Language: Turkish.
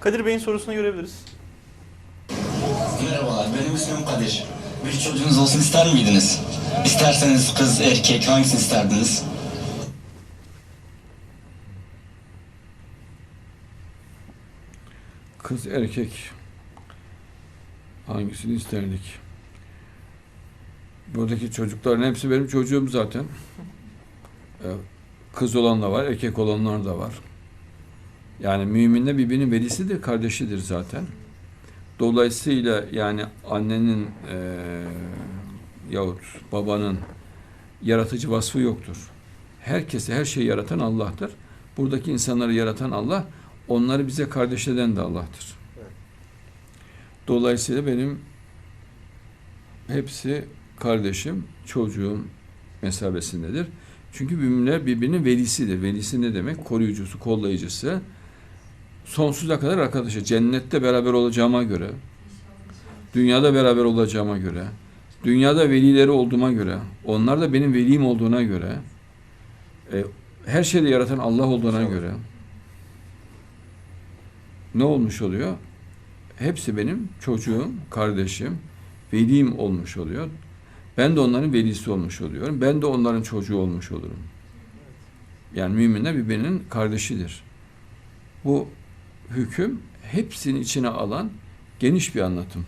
Kadir Bey'in sorusunu görebiliriz. Merhabalar, benim ismim Kadir. Bir çocuğunuz olsun ister miydiniz? İsterseniz kız, erkek, hangisini isterdiniz? Kız erkek hangisini isterdik? Buradaki çocukların hepsi benim çocuğum zaten. Ee, Kız olan da var, erkek olanlar da var. Yani müminle birbirinin velisidir, kardeşidir zaten. Dolayısıyla yani annenin eee yahut babanın yaratıcı vasfı yoktur. Herkese her şeyi yaratan Allah'tır. Buradaki insanları yaratan Allah, onları bize kardeş eden de Allah'tır. Dolayısıyla benim hepsi kardeşim, çocuğum mesabesindedir. Çünkü müminler birbirinin velisidir. Velisi ne demek? Koruyucusu, kollayıcısı. Sonsuza kadar arkadaşı. Cennette beraber olacağıma göre, dünyada beraber olacağıma göre, dünyada velileri olduğuma göre, onlar da benim velim olduğuna göre, e, her şeyi yaratan Allah olduğuna göre ne olmuş oluyor? Hepsi benim çocuğum, kardeşim, velim olmuş oluyor. Ben de onların velisi olmuş oluyorum. Ben de onların çocuğu olmuş olurum. Yani müminler birbirinin kardeşidir. Bu hüküm hepsini içine alan geniş bir anlatım.